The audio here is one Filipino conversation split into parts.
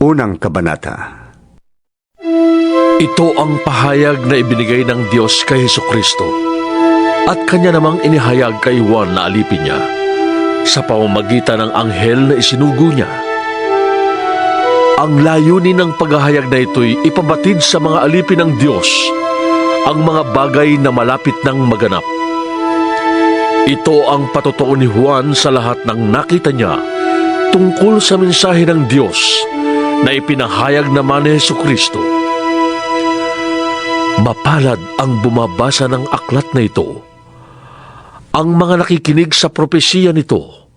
Unang Kabanata Ito ang pahayag na ibinigay ng Diyos kay Heso Kristo at kanya namang inihayag kay Juan na alipin niya sa pamamagitan ng anghel na isinugo niya. Ang layunin ng paghahayag na ito'y ipabatid sa mga alipin ng Diyos ang mga bagay na malapit ng maganap. Ito ang patotoo ni Juan sa lahat ng nakita niya tungkol sa mensahe ng Diyos na ipinahayag naman ni Heso Kristo. Mapalad ang bumabasa ng aklat na ito, ang mga nakikinig sa propesiya nito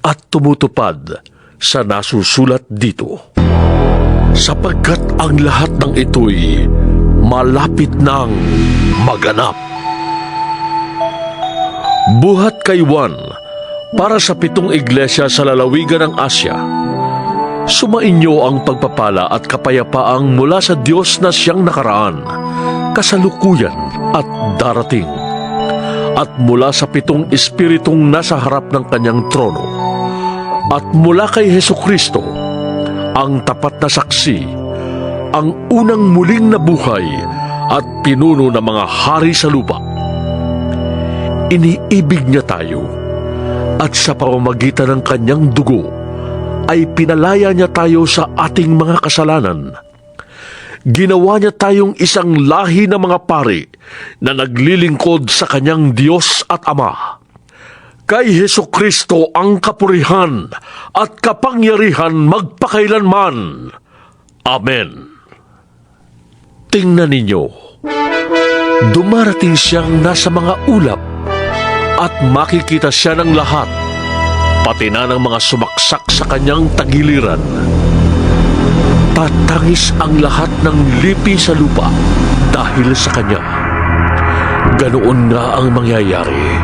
at tumutupad sa nasusulat dito. Sapagkat ang lahat ng ito'y malapit ng maganap. Buhat kay Juan para sa pitong iglesia sa lalawigan ng Asya. Sumainyo ang pagpapala at kapayapaang mula sa Diyos na siyang nakaraan, kasalukuyan at darating. At mula sa pitong espiritong nasa harap ng kanyang trono. At mula kay Heso Kristo, ang tapat na saksi, ang unang muling nabuhay at pinuno ng mga hari sa lupa. Iniibig niya tayo at sa pamamagitan ng kanyang dugo ay pinalaya niya tayo sa ating mga kasalanan. Ginawa niya tayong isang lahi ng mga pari na naglilingkod sa kanyang Diyos at Ama. Kay Heso Kristo ang kapurihan at kapangyarihan magpakailanman. Amen. Tingnan ninyo, dumarating siyang nasa mga ulap at makikita siya ng lahat, pati na ng mga sumaksak sa kanyang tagiliran. Tatangis ang lahat ng lipi sa lupa dahil sa kanya. Ganoon nga ang mangyayari.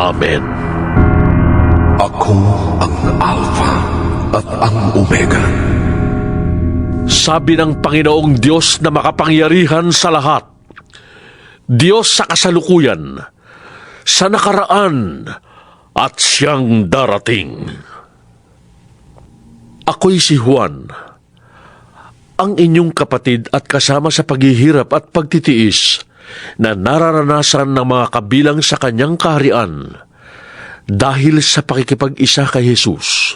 Amen. Ako ang Alpha at ang Omega. Sabi ng Panginoong Diyos na makapangyarihan sa lahat. Diyos sa kasalukuyan, sa nakaraan, at siyang darating. Ako'y si Juan, ang inyong kapatid at kasama sa paghihirap at pagtitiis na nararanasan ng mga kabilang sa kanyang kaharian dahil sa pakikipag-isa kay Jesus.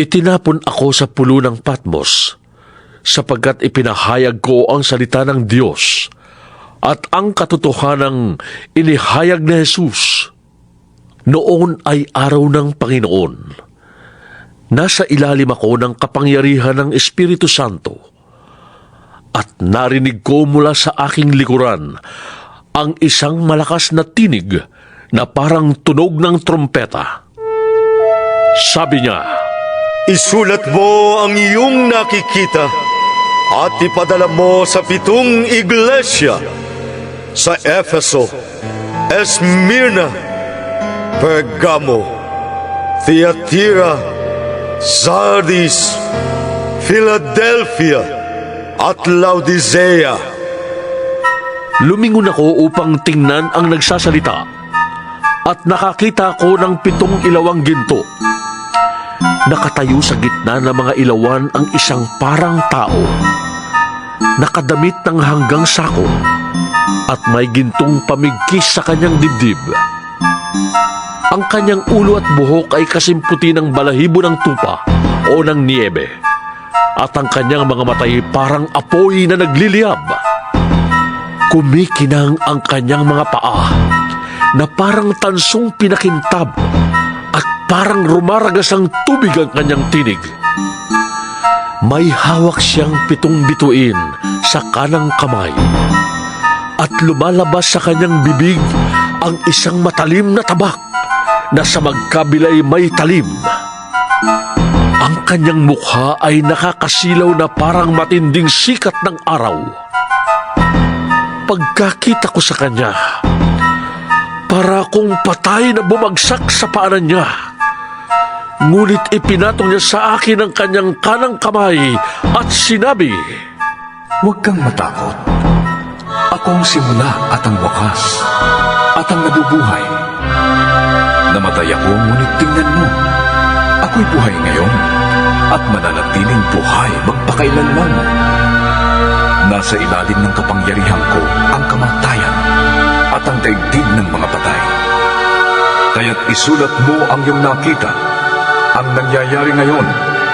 Itinapon ako sa pulo ng Patmos sapagkat ipinahayag ko ang salita ng Diyos at ang katotohanang inihayag ni Jesus. Noon ay araw ng Panginoon. Nasa ilalim ako ng kapangyarihan ng Espiritu Santo at narinig ko mula sa aking likuran ang isang malakas na tinig na parang tunog ng trompeta. Sabi niya, Isulat mo ang iyong nakikita at ipadala mo sa pitong iglesia sa Efeso, Esmirna, Pergamo, Thyatira, Sardis, Philadelphia, at Laodicea. Lumingon ako upang tingnan ang nagsasalita at nakakita ko ng pitong ilawang ginto. Nakatayo sa gitna ng mga ilawan ang isang parang tao. Nakadamit ng hanggang sako at may gintong pamigkis sa kanyang dibdib. Ang kanyang ulo at buhok ay kasimputi ng balahibo ng tupa o ng niebe at ang kanyang mga matay parang apoy na nagliliyab. Kumikinang ang kanyang mga paa na parang tansong pinakintab at parang rumaragas ang tubig ang kanyang tinig. May hawak siyang pitong bituin sa kanang kamay at lumalabas sa kanyang bibig ang isang matalim na tabak na sa magkabilay may talim. Ang kanyang mukha ay nakakasilaw na parang matinding sikat ng araw. Pagkakita ko sa kanya, para akong patay na bumagsak sa paanan niya. Ngunit ipinatong niya sa akin ang kanyang kanang kamay at sinabi, Huwag kang matakot. Ako ang simula at ang wakas, at ang nabubuhay. Namatay ako, ngunit tingnan mo. Ako'y buhay ngayon, at mananatili mabuhay magpakailanman. Nasa ilalim ng kapangyarihan ko ang kamatayan at ang daigdig ng mga patay. Kaya't isulat mo ang iyong nakita, ang nangyayari ngayon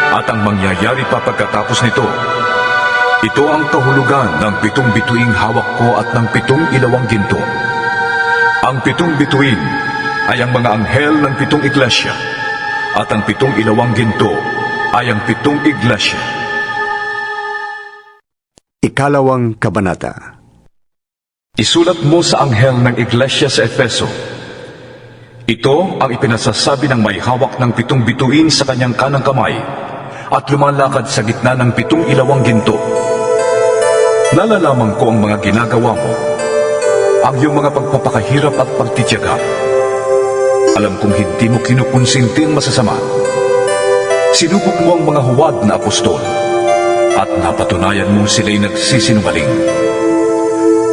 at ang mangyayari pa pagkatapos nito. Ito ang kahulugan ng pitong bituing hawak ko at ng pitong ilawang ginto. Ang pitong bituin ay ang mga anghel ng pitong iglesia at ang pitong ilawang ginto ay ang pitong iglesia. Ikalawang Kabanata Isulat mo sa anghel ng iglesia sa Efeso. Ito ang ipinasasabi ng may hawak ng pitong bituin sa kanyang kanang kamay at lumalakad sa gitna ng pitong ilawang ginto. Nalalaman ko ang mga ginagawa mo, ang iyong mga pagpapakahirap at pagtityaga. Alam kong hindi mo kinukonsinti ang masasama. Sinubok mo ang mga huwad na apostol at napatunayan mong sila'y nagsisinungaling.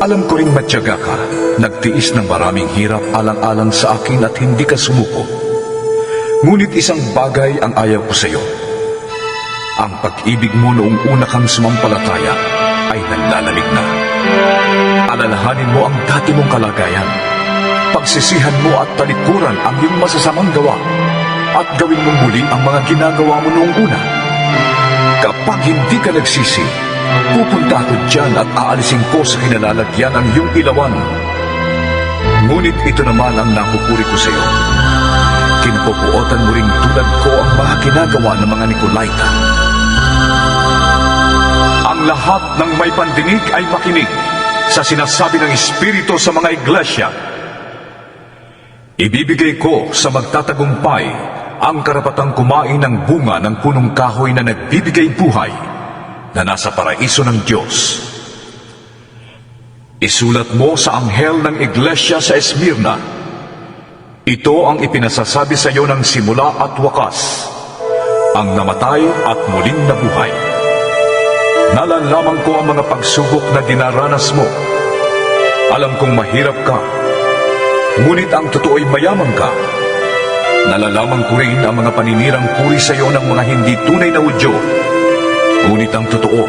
Alam ko rin matyaga ka, nagtiis ng maraming hirap alang-alang sa akin at hindi ka sumuko. Ngunit isang bagay ang ayaw ko sa iyo. Ang pag-ibig mo noong una kang sumampalataya ay nanlalamig na. Alalahanin mo ang dati mong kalagayan. Pagsisihan mo at talikuran ang iyong masasamang gawa at gawin mong muli ang mga ginagawa mo noong una. Kapag hindi ka nagsisi, pupunta ako dyan at aalisin ko sa kinalalagyan ang iyong ilawan. Ngunit ito naman ang napupuri ko sa iyo. Kinapupuotan mo ring tulad ko ang mga ginagawa ng mga Nicolaita. Ang lahat ng may pandinig ay makinig sa sinasabi ng Espiritu sa mga iglesia. Ibibigay ko sa magtatagumpay ang karapatang kumain ng bunga ng punong kahoy na nagbibigay buhay na nasa paraiso ng Diyos. Isulat mo sa anghel ng iglesia sa Esmirna. Ito ang ipinasasabi sa iyo ng simula at wakas, ang namatay at muling nabuhay. Nalalaman ko ang mga pagsubok na dinaranas mo. Alam kong mahirap ka, ngunit ang totoo'y mayaman ka. Nalalaman ko rin ang mga paninirang puri sa iyo ng mga hindi tunay na udyo. Ngunit ang totoo,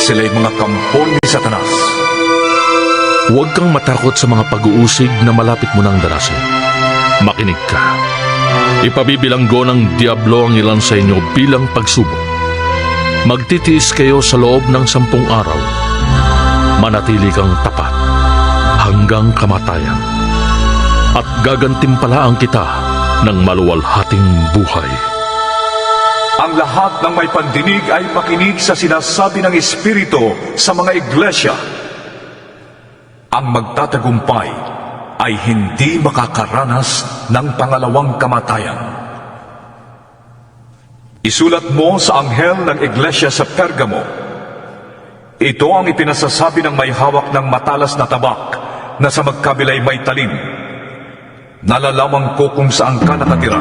sila'y mga kampon ni Satanas. Huwag kang matakot sa mga pag-uusig na malapit mo nang darasin. Makinig ka. Ipabibilanggo ng Diablo ang ilan sa inyo bilang pagsubok. Magtitiis kayo sa loob ng sampung araw. Manatili kang tapat hanggang kamatayan. At gagantimpalaan kita ng maluwalhating buhay. Ang lahat ng may pandinig ay makinig sa sinasabi ng Espiritu sa mga iglesia. Ang magtatagumpay ay hindi makakaranas ng pangalawang kamatayan. Isulat mo sa anghel ng iglesia sa Pergamo. Ito ang ipinasasabi ng may hawak ng matalas na tabak na sa magkabilay may talim. Nalalaman ko kung saan ka nakatira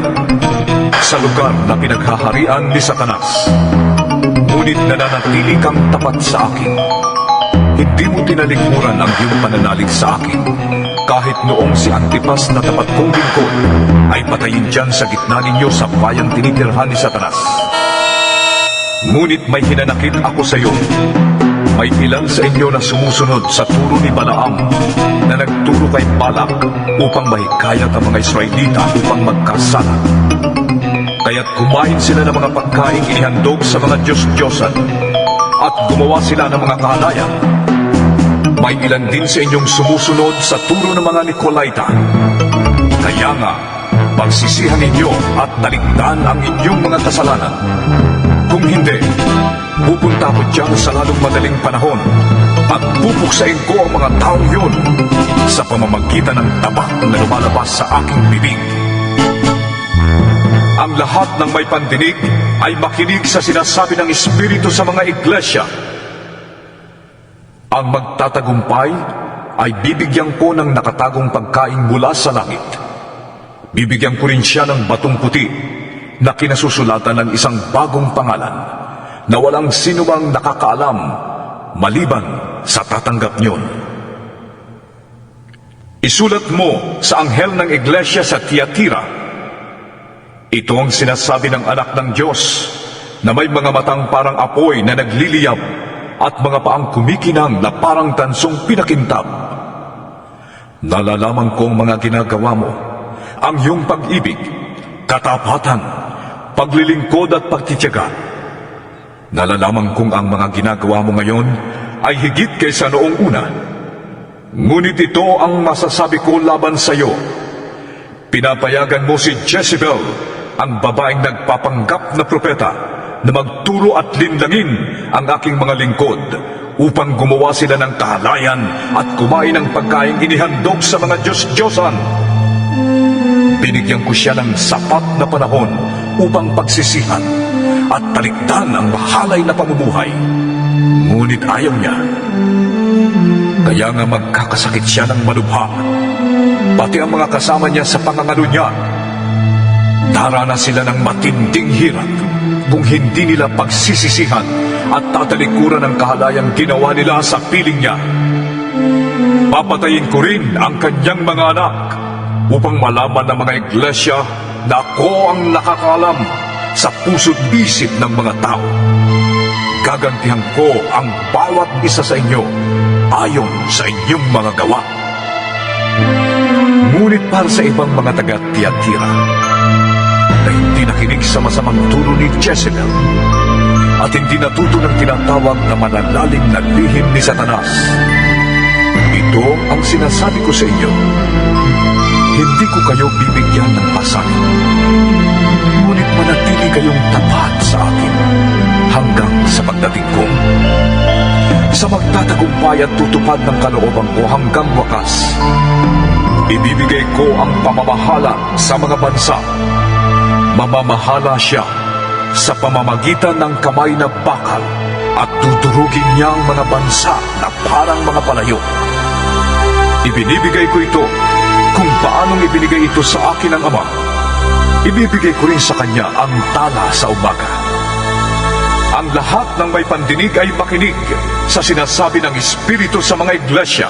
sa lugar na pinaghaharian ni Satanas. Ngunit nananatili kang tapat sa akin. Hindi mo tinalikuran ang iyong pananalig sa akin. Kahit noong si Antipas na tapat kong lingkod ay patayin dyan sa gitna ninyo sa bayang tinitirhan ni Satanas. Ngunit may hinanakit ako sa iyo. May ilan sa inyo na sumusunod sa turo ni Balaam na nagturo kay Balak upang mahikayat ang mga Israelita upang magkasala. Kaya't kumain sila ng mga pagkain inihandog sa mga Diyos-Diyosan at gumawa sila ng mga kahalayan. May ilan din sa inyong sumusunod sa turo ng mga Nicolaita. Kaya nga, pagsisihan ninyo at naligtaan ang inyong mga kasalanan. Kung hindi, dyan sa lalong madaling panahon at pupuksain ko ang mga taong yun sa pamamagitan ng tabak na lumalabas sa aking bibig. Ang lahat ng may pandinig ay makinig sa sinasabi ng Espiritu sa mga iglesia. Ang magtatagumpay ay bibigyan ko ng nakatagong pagkain mula sa langit. Bibigyan ko rin siya ng batong puti na kinasusulatan ng isang bagong pangalan na walang sinumang nakakaalam maliban sa tatanggap niyon. Isulat mo sa anghel ng iglesia sa Tiatira ito ang sinasabi ng anak ng Diyos na may mga matang parang apoy na nagliliyab at mga paang kumikinang na parang tansong pinakintab. Nalalaman kong mga ginagawa mo, ang iyong pag-ibig, katapatan, paglilingkod at pagtitiyaga. Nalalaman kong ang mga ginagawa mo ngayon ay higit kaysa noong una. Ngunit ito ang masasabi ko laban sa iyo. Pinapayagan mo si Jezebel, ang babaeng nagpapanggap na propeta, na magturo at linlangin ang aking mga lingkod upang gumawa sila ng kahalayan at kumain ng pagkain inihandog sa mga Diyos-Diyosan. Binigyan ko siya ng sapat na panahon upang pagsisihan at talikdan ang mahalay na pamumuhay. Ngunit ayaw niya. Kaya nga magkakasakit siya ng malubha. Pati ang mga kasama niya sa pangangalo niya. Darana sila ng matinding hirap kung hindi nila pagsisisihan at tatalikuran ang kahalayang ginawa nila sa piling niya. Papatayin ko rin ang kanyang mga anak upang malaman ng mga iglesia na ako ang nakakalam sa puso't isip ng mga tao. Gagantihan ko ang bawat isa sa inyo ayon sa inyong mga gawa. Ngunit para sa ibang mga taga-Tiatira na hindi nakinig sa masamang turo ni Jezebel at hindi natuto ng tinatawag na manalalim na lihim ni Satanas, ito ang sinasabi ko sa inyo. Hindi ko kayo bibigyan ng pasanin. Ngunit manatili kayong tapat sa akin hanggang sa pagdating ko. Sa magtatagumpay at tutupad ng kalooban ko hanggang wakas, ibibigay ko ang pamamahala sa mga bansa. Mamamahala siya sa pamamagitan ng kamay na bakal at tuturugin niya ang mga bansa na parang mga palayo. Ibinibigay ko ito kung paanong ibinigay ito sa akin ng Ama. Ibibigay ko rin sa Kanya ang tala sa umaga. Ang lahat ng may pandinig ay makinig sa sinasabi ng Espiritu sa mga iglesia.